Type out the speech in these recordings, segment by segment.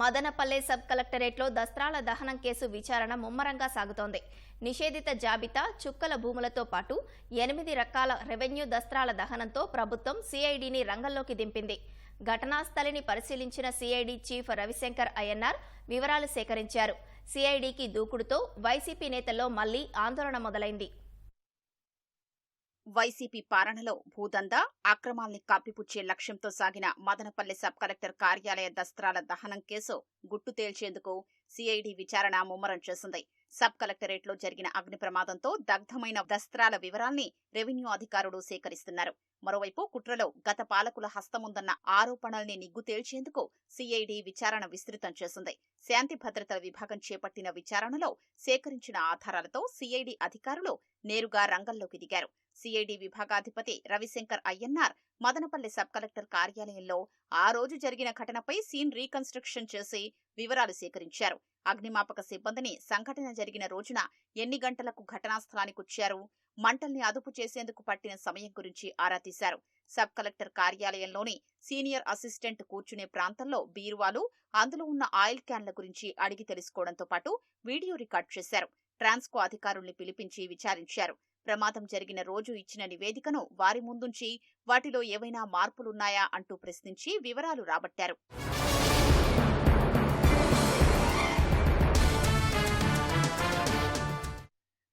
Madanapalle sub కలెక్టరేట్లో దస్త్రాల దహనం case విచారణ ముమ్మరంగా సాగుతోంది. నిషేధిత జాబితా చుక్కల భూములతో పాటు ఎనిమిది రకాల రెవెన్యూ దస్త్రాల దహనంతో ప్రభుత్వం సిఐడిని రంగంలోకి దింపింది. ఘటనా స్థలిని పరిశీలించిన సిఐడి చీఫ్ రవిశంకర్ అయ్యన్నార్ వివరాలు సేకరించారు. సిఐడికి దూకుడుతో వైసీపీ నేతల్లో మళ్ళీ ఆందోళన మొదలైంది. వైసీపీ పాలనలో భూదందా అక్రమాల్ని కప్పిపుచ్చే లక్ష్యంతో సాగిన మదనపల్లి సబ్ కలెక్టర్ కార్యాలయ దస్త్రాల దహనం కేసు గుట్టు తేల్చేందుకు సిఐడి విచారణ ముమ్మరం చేసింది. సబ్ కలెక్టరేట్లో జరిగిన అగ్ని ప్రమాదంతో దగ్ధమైన దస్త్రాల వివరాల్ని రెవెన్యూ అధికారులు సేకరిస్తున్నారు. మరోవైపు కుట్రలో గత పాలకుల హస్తముందన్న ఆరోపణల్ని నిగ్గు తేల్చేందుకు సిఐడి విచారణ విస్తృతం చేసింది. శాంతి భద్రతల విభాగం చేపట్టిన విచారణలో సేకరించిన ఆధారాలతో సిఐడి అధికారులు నేరుగా రంగంలోకి దిగారు. సిఐడి విభాగాధిపతి రవిశంకర్ అయ్యన్నార్. మదనపల్లి సబ్ కలెక్టర్ కార్యాలయంలో ఆ రోజు జరిగిన ఘటనపై సీన్ రీకన్స్ట్రక్షన్ చేసి వివరాలు సేకరించారు. అగ్నిమాపక సిబ్బందిని సంఘటన జరిగిన రోజున ఎన్ని గంటలకు ఘటనా స్థలానికి వచ్చారు? మంటల్ని అదుపు చేసేందుకు పట్టిన సమయం గురించి ఆరా తీశారు. సబ్ కలెక్టర్ కార్యాలయంలోని సీనియర్ అసిస్టెంట్ కూర్చునే ప్రాంతంలో బీరువాలు అందులో ఉన్న ఆయిల్ క్యాన్ల గురించి అడిగి తెలుసుకోవడంతో పాటు వీడియో రికార్డ్ చేశారు. ట్రాన్స్కో అధికారుల్ని పిలిపించి విచారించారు. ప్రమాదం జరిగిన రోజు ఇచ్చిన నివేదికను వారి ముందుంచి వాటిలో ఏవైనా మార్పులున్నాయా అంటూ ప్రశ్నించి వివరాలు రాబట్టారు.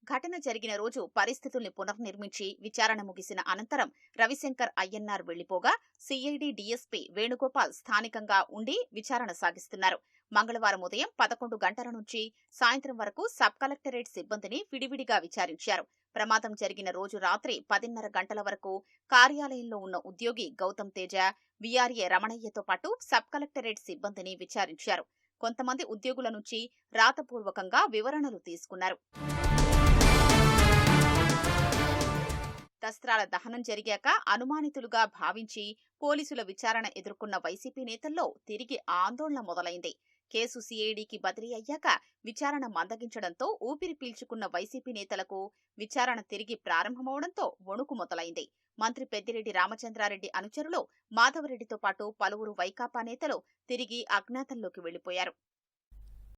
ఘటన జరిగిన రోజు పరిస్థితుల్ని పునర్నిర్మించి విచారణ ముగిసిన అనంతరం రవిశంకర్ అయ్యన్నార్ వెళ్ళిపోగా సిఐడి డీఎస్పీ వేణుగోపాల్ స్థానికంగా ఉండి విచారణ సాగిస్తున్నారు. మంగళవారం ఉదయం పదకొండు గంటల నుంచి సాయంత్రం వరకు సబ్ కలెక్టరేట్ సిబ్బందిని విడివిడిగా విచారించారు. ప్రమాదం జరిగిన రోజు రాత్రి పదిన్నర గంటల వరకు కార్యాలయంలో ఉన్న ఉద్యోగి గౌతమ్ తేజ విఆర్ఏ రమణయ్యతో పాటు సబ్ కలెక్టరేట్ సిబ్బందిని విచారించారు. కొంతమంది ఉద్యోగుల నుంచి రాతపూర్వకంగా వివరణలు తీసుకున్నారు. దస్త్రాల దహనం జరిగాక అనుమానితులుగా భావించి పోలీసుల విచారణ ఎదుర్కొన్న వైసీపీ నేతల్లో తిరిగి ఆందోళన మొదలైంది. కేసు సిఐడికి బదిలీ అయ్యాక విచారణ మందగించడంతో ఊపిరి పీల్చుకున్న వైసీపీ నేతలకు విచారణ తిరిగి ప్రారంభమవడంతో వణుకు మొదలైంది. మంత్రి పెద్దిరెడ్డి రామచంద్రారెడ్డి అనుచరులు మాధవరెడ్డితో పాటు పలువురు వైకాపా నేతలు తిరిగి అజ్ఞాతంలోకి వెళ్ళిపోయారు